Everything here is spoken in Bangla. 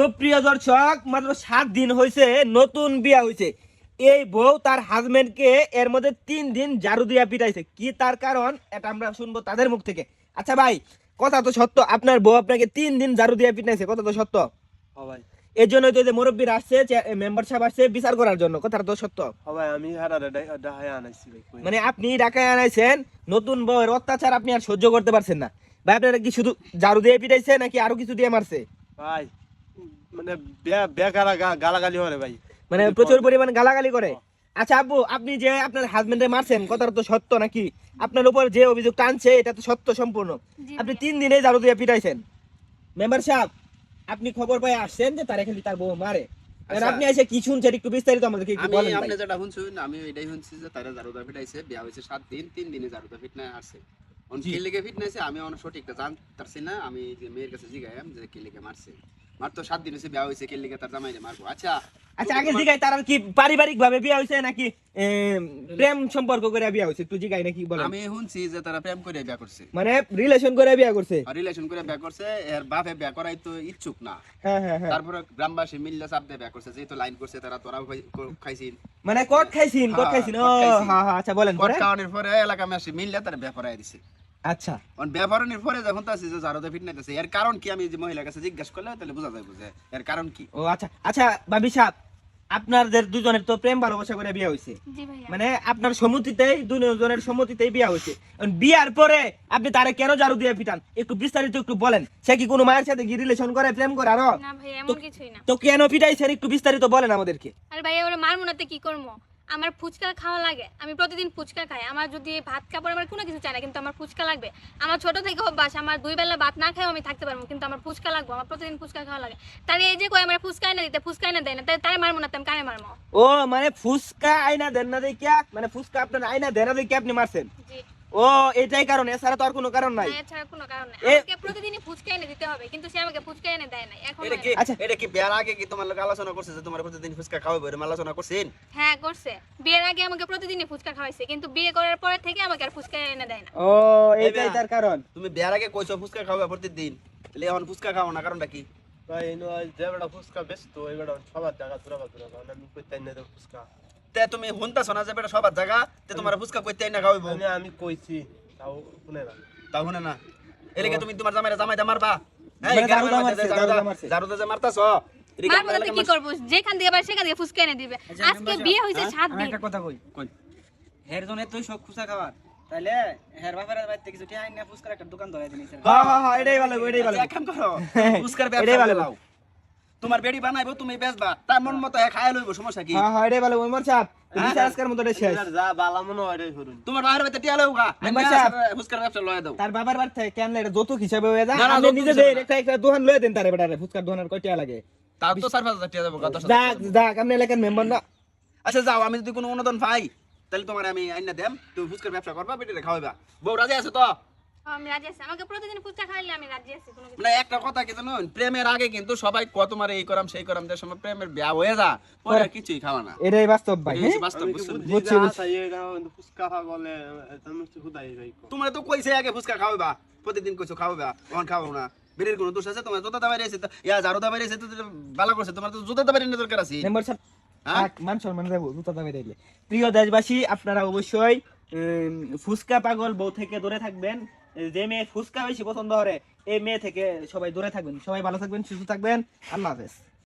সুপ্রিয় দর্শক মাত্র সাত দিন হয়েছে নতুন বিয়া হয়েছে এই বউ তার হাজবেন্ডকে এর মধ্যে তিন দিন ঝাড়ু দিয়া পিটাইছে। কি তার কারণ? এটা আমরা শুনব তাদের মুখ থেকে। আচ্ছা ভাই কথা তো সত্য আপনার বউ আপনাকে তিন দিন ঝাড়ু দিয়া পিটাইছে কথা তো সত্য? সবাই এর জন্য তো যে মুরব্বীর আসছে মেম্বার সাহেব আসছে বিচার করার জন্য কথাটা তো সত্য? সবাই আমি আনাইছি মানে আপনি ঢাকায় আনাইছেন নতুন বউয়ের অত্যাচার আপনি আর সহ্য করতে পারছেন না। ভাই আপনারা কি শুধু ঝাড়ু দিয়ে পিটাইছে নাকি আরও কিছু দিয়ে মারছে? ভাই মানে বেকারা গালাগালি হরে ভাই। মানে প্রচুর পরিমাণে গালাগালি করে। আচ্ছা আব্বু আপনি যে আপনার হাজবেন্ডে মারছেন কথাটা তো সত্য নাকি? আপনার উপর যে অভিযোগ টানছে এটা তো সত্য সম্পূর্ণ। আপনি তিন দিনে ঝাড়ু দিয়ে পিটাইছেন। মেম্বার সাহেব আপনি খবর পাই আসছেন যে তারা খালি তার বউ মারে। আচ্ছা। আপনি এসে কি শুনছেন? একটু বিস্তারিত আমাদেরকে একটু আমি বলেন আপনি। যেটা শুনছুন আমি এটাই শুনছি যে তারা ফিটাইছে বিয়া হয়েছে সাত দিন তিন দিনে না আসছে। অন। কি লেগে আমি অন সঠিকটা জানতারছি না আমি যে মেয়ের কাছে জিগাইম যে কি লেগে মারছে। মার তো সাত দিন হয়েছে বিয়া হয়েছে কি লেগে তার জামাইরে মারবো? আচ্ছা আচ্ছা আগে জিগাই তার কি পারিবারিক ভাবে বিয়ে হয়েছে নাকি প্রেম সম্পর্ক করে বিয়ে হয়েছে একটু জিগাই নাকি বলেন। আমি শুনছি যে তারা প্রেম করে বিয়া করছে। মানে রিলেশন করে বিয়ে করছে? রিলেশন করে বিয়া করছে এর বাপে বিয়া করাই তো ইচ্ছুক না। হ্যাঁ হ্যাঁ হ্যাঁ। তারপরে গ্রামবাসী মিললে চাপ দিয়ে বিয়া করছে যেহেতু লাইন করছে তারা তোরাও খাই- খাইছিন। মানে কট খাইছিন কট হ্যাঁ, খাইছিন? ও হ্যাঁ হ্যাঁ আচ্ছা বলেন কট পরে খাওয়ানোর পরে এলাকা মাসি মিললে তারা বিয়া করাই দিছে। আচ্ছা। অন ব্যবহারের পরে যখন তো আছে যে জারুদা ফিট নাইতেছে এর কারণ কি আমি যে মহিলার কাছে জিজ্ঞাসা করলে তাহলে বোঝা যাবে যে এর কারণ কি। ও আচ্ছা। আচ্ছা ভাবি সাহেব আপনাদের দুজনের তো প্রেম ভালোবাসা করে বিয়ে হয়েছে মানে আপনার সম্মতিতেই দুজনের সম্মতিতেই বিয়ে হয়েছে বিয়ার পরে আপনি তারে কেন জারু দিয়ে পিটান? একটু বিস্তারিত একটু বলেন। সে কি কোনো মায়ের সাথে কি রিলেশন করে প্রেম করে আরও? না তো- কিছুই না। তো কেন পিটাইছেন? একটু বিস্তারিত বলেন আমাদেরকে। আর ওরা কি করব আমার ফুচকা খাওয়া লাগে। আমি প্রতিদিন ফুচকা খাই। আমার যদি ভাত কাপড় আমার কোনো কিছু চাই না কিন্তু আমার ফুচকা লাগবে। আমার ছোট থেকে অভ্যাস আমার দুই বেলা ভাত না খাই আমি থাকতে পারব কিন্তু আমার ফুচকা লাগবে আমার প্রতিদিন ফুচকা খাওয়া লাগে। তাহলে এই যে কয় আমার ফুচকা না দিতে ফুচকা না দেয় না তাই তাই মারবো না তাই কানে মারমো ও মানে ফুচকা আইনা দেন না দেখিয়া মানে ফুচকা আপনার আইনা দেন না দেখিয়া আপনি মারছেন। জি। ও এটাই কারণ এছাড়া তো আর কোনো কারণ নাই। এছাড়া কোনো কারণ নাই। এ- প্রতিদিনই ফুচকা এনে দিতে হবে কিন্তু সে আমাকে ফুচকা এনে দেয় না এখন এটা কি আচ্ছা। এটা কি বিয়ার আগে কি তোমার লোক আলোচনা করছে যে তোমার প্রতিদিন ফুচকা খাওয়াবো এরকম আলোচনা করছেন? হ্যাঁ করছে। বিয়ের আগে আমাকে প্রতিদিনই ফুচকা খাওয়াইছে কিন্তু বিয়ে করার পরে থেকে আমাকে আর ফুচকা এনে দেয় না। ও এটাই তার কারণ। তুমি বিয়ার আগে কইছো ফুচকা খাওয়াবে প্রতিদিন তাহলে এখন ফুচকা খাও না কারণটা কি? ভাই এনো যে বেটা সবার জায়গা তোরা তোরা আমি কইতে না তো ফুসকা তে তুমি হুনতাছো না যে বেটা সবার জায়গা তে তোমার ফুচকা কইতে না খাওয়াবো মানে আমি কইছি তাও শুনে না। তাও শুনে না? এলাকা তুমি তোমার জামাইরা জামাইটা মারবা। হ্যাঁ জারুদা যে মারছে, জারুদা- জারুদা মারছে। জারুদা যে মারতাছো মারবো কি করব? যেখান দিয়ে পারে সেখান থেকে ফুচকা এনে দিবে। আজকে বিয়ে হয়েছে সাত আমি দিন। একটা কথা কই। কই। হের জন্য তুই সব খুচা খাবার। তাইলে হের বাপের বাড়িতে কিছু টিয়া আইনা ফুচকার একটা দোকান ধরাই দিন হ্যাঁ হ্যাঁ হ্যাঁ এটাই ভালো এটাই ভালো। আচ্ছা, এক কাম করো। ফুচকার এটাই ব্যবসা ভালো। তোমার বেড়ি বানাইবো তুমি বেচবা। তার মন মতো হ্যাঁ খায় লইবো সমস্যা কি? হ্যাঁ হ্যাঁ এটাই ভালো ওমর সাহেব হ্যাঁ, আজকের মতো শেষ। যা বালা মনে হয় তোমার বাইরে বাইতে টিয়া লইবো গা। মেম্বার সাহেব। ব্যবসা লয়ে দাও তার বাবার বাড়ি থেকে কেন এটা যৌতুক হিসাবে হয়ে যায়? আপনি নিজে না। একটা একটা দোকান লয়ে দেন তারে বেটারে ফুচকার দোকানের কয়টা লাগে? তাও তো চার পাঁচ হাজার টিয়া যাক যাক আপনি এলাকার মেম্বার না। আচ্ছা যাও আমি যদি কোনো অনুদান পাই তাহলে তোমার আমি আইনা দেম তুমি ফুচকার ব্যবসা করবা বেটিরে খাওয়াইবা। বউ রাজি আছে তো? আমি রাজি আছি আমাকে প্রতিদিন ফুচকা খাইলে আমি রাজি আছি কোনো কিছু মানে একটা কথা কি জানো প্রেমের আগে কিন্তু সবাই কত তোমার এই করাম সেই করাম যে সময় প্রেমের বিয়া হয়ে যা পরে আর কিছুই খাওয়া না এটাই বাস্তব ভাই এই? হচ্ছে বাস্তব আমি কি বুঝছ? বুদ্ধি বুঝছি, বুঝছি। আছে এটা কিন্তু ফুসকা খা বলে তুমি তো ভাই কো তোমার তো কইছে আগে ফুচকা খাওয়াইবা প্রতিদিন কইছো খাওয়াইবা তখন খাওয়াও না বেরির কোনো দোষ আছে তোমার জুতা দাবাই রয়েছে ইয়া ঝাড়ু দাবাই রয়েছে তো ভালো করছে তোমার তো জুতা দাবাই না দরকার আছে মেম্বার হ্যাঁ? মান সম্মান যাব জুতা দামে দিলে প্রিয় দেশবাসী আপনারা অবশ্যই ফুচকা পাগল বউ থেকে দূরে থাকবেন। যে মেয়ে ফুচকা বেশি পছন্দ করে, এই মেয়ে থেকে সবাই দূরে থাকবেন। সবাই ভালো থাকবেন, সুস্থ থাকবেন। আল্লাহ হাফেজ।